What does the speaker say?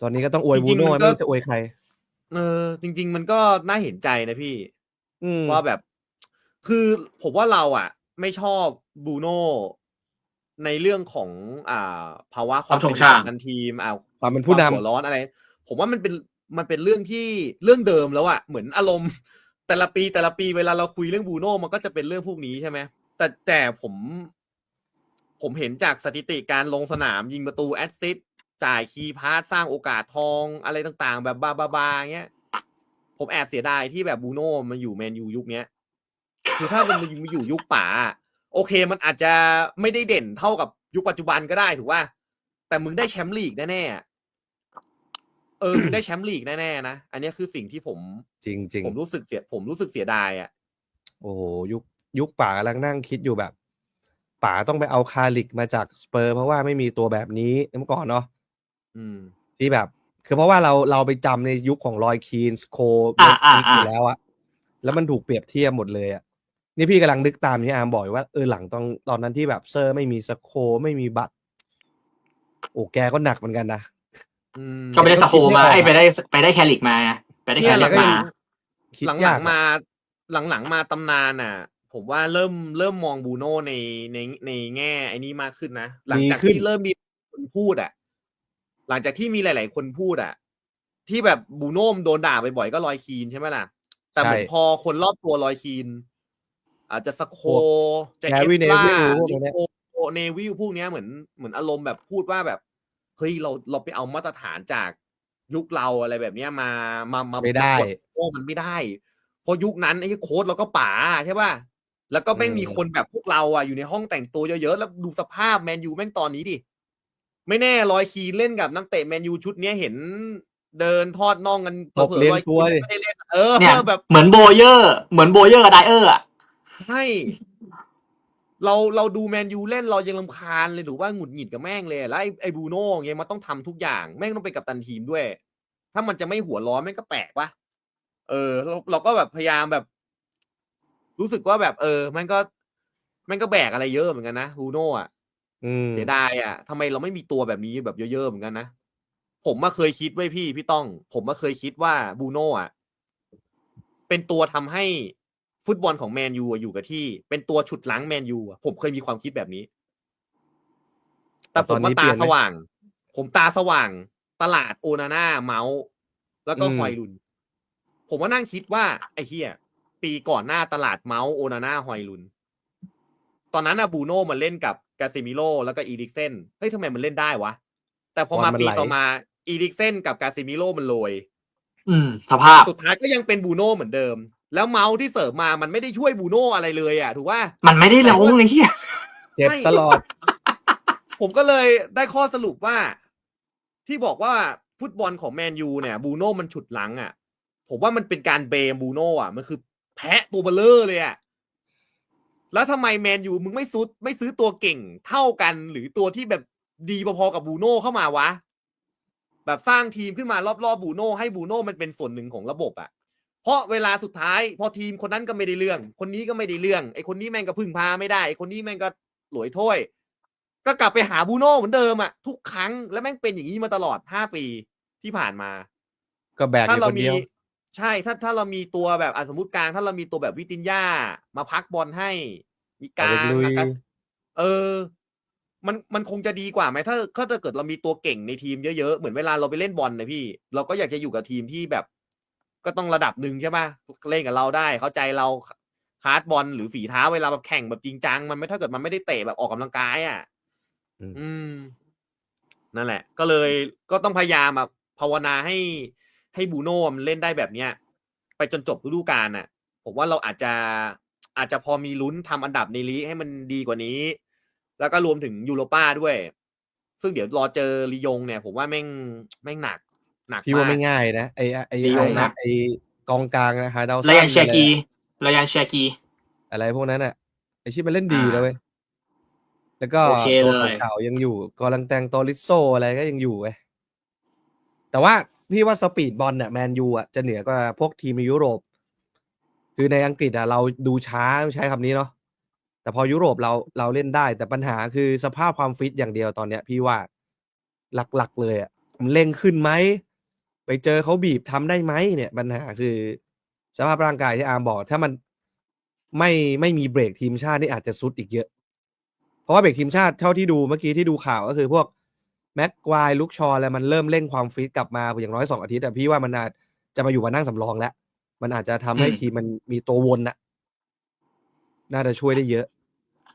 ตอนนี้ก็ต้องอวยจบูริงๆโน่มันไม่ก็รู้จะอวยใคร เออ จริง ๆ มันก็น่าเห็นใจนะพี่อืมว่าแบบ คือผมว่าเราอะ ไม่ชอบบูโน่ในเรื่องของ อ่า ภาวะความความชเป็งนชากัติปตันทีมอ่าความเป็นผู้นำความหัวร้อนอะไร ผมว่ามันเป็นมันเป็นเรื่องที่เรื่องเดิมแล้วอะเหมือนอารมณ์ แต่ละปีแต่ละปีเวลาเราคุยเรื่องบูโน่มันก็จะเป็นเรื่องพวกนี้ใช่ไหมแต่แต่ผม ผมเห็นจากสถิติการลงสนามยิงประตูแอดซิสต์ จ่ายคีย์พาสสร้างโอกาสทองอะไรต่างๆ แบบบาบาบาเงี้ย ผมแอบเสียดายที่แบบบูโน่มันอยู่แมนยูยุคเนี้ยคือถ้ามันมาอยู่ยุคป๋าอะโอเคมันอาจจะไม่ได้เด่นเท่ากับยุคปัจจุบันก็ได้ถูกป่ะแต่มึงได้แชมป์ลีกแน่ๆอะเออมึงได้แชมป์ลีกแน่ๆนะอันนี้คือสิ่งที่ผมจริงจริงผมรู้สึกเสียผมรู้สึกเสียดายอะโอ้โหยุคยุคป่ากำลังนั่งคิดอยู่แบบ ป่าต้องไปเอาคาลิกมาจากสเปอร์ เพราะว่าไม่มีตัวแบบนี้เมื่อก่อนเนาะอืม ที่แบบ คือเพราะว่าเราเราไปจำในยุคของรอยคีนสโคอ่าอ่าออ่ายู่แล้วอะแล้วมันถูกเปรียบเทียบหมดเลยอะนี่พี่กำลังนึกตามที่อาร์มบอกอยู่ว่าเออหลังตอนตอนนั้นที่แบบเซอร์ไม่มีสโคไม่มีบัตรโอ้แกก็หนักเหมือนกันนะอืมก็ไปได้สโคมาคิดไม่ออกไอ้ยไปได้ไปได้แคลิกมา ไปได้แคเนี่ยลิกมาคิดหลังยากๆอะมาหลังๆมาตำนานอะ ผมว่าเริ่มเริ่มมองบูโน่ในในในแง่ไอ้นี้มากขึ้นนะ หลังจากที่เริ่มมีคนพูดอะ หลังจากที่มีหลาย ๆ คนพูดอะที่แบบบูโน่มโดนด่าบ่อยๆก็ลอยคีนใช่ไหมล่ะ แต่เหมือนพอคนรอบตัวลอยคีน อาจจะสโคจะแฮเอร์รี่ฟเนล่าวิลพวกลิเนี้ยโอเนวิลพวกเนี้ยเหมือนเหมือนอารมณ์แบบพูดว่าแบบเฮ้ยเราเราไปเอามาตรฐานจากยุคเราอะไรแบบเนี้ยมามามาไม่ได้ากดโอ้มันไม่ได้เพราะยุคนั้นไอ้โค้ดเราก็ป๋าใช่ป่ะแล้วก็แม่งอืมมีคนแบบพวกเราอะอยู่ในห้องแต่งตัวเยอะๆแล้วดูสภาพแมนยูแม่งตอนนี้ดิ ไม่แน่ลอยคีนเล่นกับนักเตะแมนยูชุดเนี้ยเห็นเดินทอดน่องกันตบเผลอเลี้ยๆงลอยตัวดิคีนไม่ได้เล่นเออเนี่ยแบบเหมือนโบเยอร์ เหมือนโบเยอร์กับไดเออร์อะใช่เราเราดูแมนยูเล่นเรายังลำคาญเลยหรือว่าหงุดหงิดกับแม่งเลยแล้วไอ้ไอ้บรูโน่เงี้ยมันต้องทำทุกอย่างแม่งต้องเป็นกัปตันทีมด้วย ถ้ามันจะไม่หัวร้อนแม่งก็แปลกปะเออเราเราก็แบบพยายามแบบ รู้สึกว่าแบบ เออ มันก็แม่งก็แบกอะไรเยอะเหมือนกันนะบรูโน่อะ อืม เสียดายอะทำไมเราไม่มีตัวแบบนี้แบบเยอะๆเหมือนกันนะ ผมมาเคยคิดไว้พี่พี่ต้อง ผมมาเคยคิดว่าบรูโน่อะ เป็นตัวทำให้ฟุตบอลของแมนยูอะอยู่กับที่ เป็นตัวฉุดล้างแมนยูอะผมเคยมีความคิดแบบนี้ แต่ผมว่าตาสว่าง ผมตาสว่าง ตลาดโอนาน่าเมาส์ แล้วก็ฮอยลุน ผมว่านั่งคิดว่า ไอ้เฮียปีก่อนหน้าตลาดเมาส์โอนาน่าฮอยลุนต อนนั้นอะบูโน่มันเล่นกับกาซิมิโลแล้วก็อีดิกเซนเฮ้ยทำไมมันเล่นได้วะ แต่พอมาปีต่อมาอีดิกเซนกับกาซิมิโลมันโรยอืมสภาพสุดท้ายก็ยังเป็นบูโน่เหมือนเดิม แล้วเมาส์ที่เสิร์ฟมามันไม่ได้ช่วยบูโน่อะไรเลยอะถูกว่ามันไม่ได้ลงไอ้เหี้ยเจ็บไม่ตลอด ผมก็เลยได้ข้อสรุปว่า ที่บอกว่าฟุตบอลของแมนยูเนี่ยบูโน่มันฉุดหลังอะ ผมว่ามันเป็นการเบมบูโน่อะ มันคือแพะตัวเบลเลอร์เลยอะ แล้วทำไมแมนยูมึงไม่ซุดไม่ซื้อตัวเก่งเท่ากัน หรือตัวที่แบบดีพอๆกับบูโน่เข้ามาวะ แบบสร้างทีมขึ้นมารอบๆบูโน่ให้บูโน่มันเป็นส่วนหนึ่งของระบบอะเพราะเวลาสุดท้าย พอทีมคนนั้นก็ไม่ได้เรื่อง คนนี้ก็ไม่ได้เรื่องไอคนนี้แม่งก็พึ่งพาไม่ได้ไอคนนี้แม่งก็หลวยถ้วย ก็กลับไปหาบูโน่เหมือนเดิมอะทุกครั้งแล้วแม่งเป็นอย่างนี้มาตลอดห้าปีที่ผ่านมา ก็แบกถ้าเรามี ใช่ถ้าถ้าเรามีตัวแบบอะสมมติกลาง ถ้าเรามีตัวแบบวิตินยามาพักบอลให้ มีกลางเอาไปลุยอากาศเออ มันมันคงจะดีกว่าไหมถ้าถ้าเกิดเรามีตัวเก่งในทีมเยอะๆเหมือนเวลาเราไปเล่นบอลนะพี่ เราก็อยากจะอยู่กับทีมที่แบบ ก็ต้องระดับหนึ่งใช่ปะเล่นกับเราได้ เข้าใจเราคาร์ดบอลหรือฝีเท้าเวลาแบบแข่งแบบจริงจัง มันไม่ถ้าเกิดมันไม่ได้เตะแบบออกกำลังกายอะอืมอืม นั่นแหละ ก็เลยก็ต้องพยายามแบบภาวนาให้ ให้บูโน่มันเล่นได้แบบเนี้ยไปจนจบฤดูกาลน่ะ ผมว่าเราอาจจะอาจจะพอมีลุ้นทำอันดับในลีกให้มันดีกว่านี้ แล้วก็รวมถึงยูโรป้าด้วย ซึ่งเดี๋ยวรอเจอลียงเนี่ย ผมว่าแม่งแม่งหนัก หนักพี่ว่าไม่กง่ายนะไอไอดีไอลงนะไอกองกลางนะฮะดาวรยันเชียกีรยันเชียกีอะไรพวกนั้นอะไอชิปมันเล่นดีอ่านะเว้ยแล้วก็โอเคตัวเลยเก่าๆยังอยู่กอลังแตงโตลิโซอะไรก็ยังอยู่เว้ยแต่ว่า พี่ว่าสปีดบอลเนี่ยแมนยูอะจะเหนือกว่าพวกทีมในยุโรป คือในอังกฤษอะเราดูช้าใช้คำนี้เนาะแต่พอยุโรปเราเราเล่นได้ แต่ปัญหาคือสภาพความฟิตอย่างเดียวตอนเนี้ย พี่ว่าหลักๆเลยอะมันเร่งขึ้นไหมไปเจอเขาบีบทำได้ไหมเนี่ยปัญหาคือ สภาพร่างกายที่อาร์มบอก ถ้ามันไม่ไม่มีเบรกทีมชาตินี่อาจจะซุดอีกเยอะ เพราะว่าเบรกทีมชาติเท่าที่ดูเมื่อกี้ที่ดูข่าวก็คือพวก แม็กควายลุกชออะไรมันเริ่มเร่งความฟิตกลับมาอย่างน้อยสองอาทิตย์แต่พี่ว่ามันอาจจะมาอยู่มานั่งสำรองแล้ว มันอาจจะทำให้อืมทีมมันมีตัววนน่ะน่าจะช่วยได้เยอะ